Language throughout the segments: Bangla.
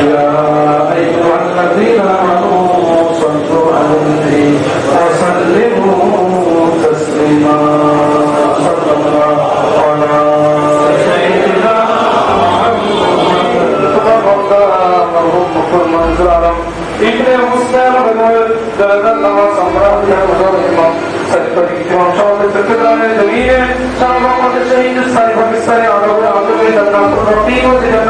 يا أيها الذين آمنوا صلوا عليه وسلموا تسليما صلى الله على سيدنا ابن مسلم بن درجة الله سمرا بن الإمام سيدنا إمام شاطر سكتان الدنيا شام وقت شهيد السائب بسر عرب عبد جنات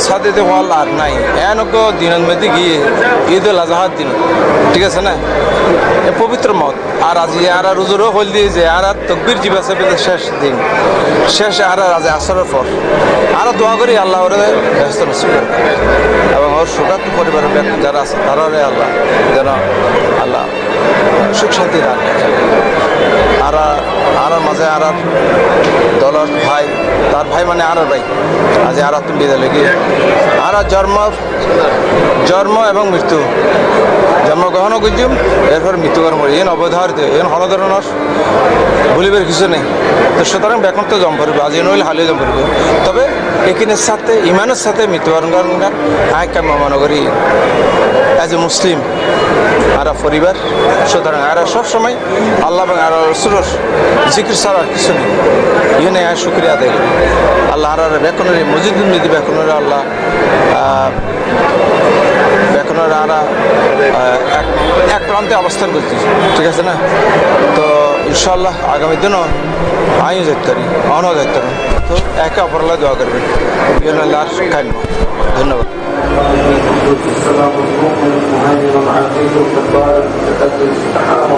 সাথে আর নাই। দিনের মধ্যে গিয়ে ঈদ উল আজহার দিন। ঠিক আছে না? পবিত্র মত। আর আজি আর আর উজুরও হল দিয়ে যে আর আর তকবির জীব আছে শেষ দিন। শেষ আর আর আজ আসরের পর। আর দোয়া করি আল্লাহ ব্যস্ত নসিব এবং পরিবারের ব্যক্তি যারা আছে তারারে আল্লাহ, যেন আল্লাহ সুখ শান্তি দান আর আর মাঝে আর দলর ভাই, তার ভাই মানে আর ভাই। আজ আর তুমি লেগে আর জন্ম জন্ম এবং মৃত্যু। জন্মগ্রহণ করছিম এরপর মৃত্যুকর্ম এন অবধারিত, এন হল ধরনের ভুলিবার কিছু নেই। তো সুতরাং ব্যাখন তো জম পড়বে, আজ নইলে হালিয়ে জম পড়বে। তবে এখানের সাথে, ইমানের সাথে মৃত্যুবরণ করার আয় কাম্য মনে করি। অ্যাজ এ মুসলিম, আর পরিবার, সুতরাং আর সবসময় আল্লাহ এবং আর রসুলের জিকির ছাড়া কিছু নেই। ইহনে আর শুক্রিয়া করি। আল্লাহ আর বেকনের মসজিদ নিদি বেকনের আল্লাহ আহ, বেকনের আর এক এক প্রান্তে অবস্থান করছি ঠিক আছে না তো ইনশাল্লাহ আগামী দিনও আমিও যেতে পারি আমিও যেতে পারি তো একে অপরাল্লাহ দোয়া করবেন ইহনে আল্লাহর কাইম ধন্যবাদ السلام المؤمن المهيمن العزيز الجبار المتكبر سبحان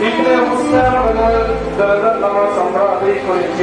আল্লাহ ইবনে মুসলিম দ্বারা নামাজ আমরা আদায় করেছি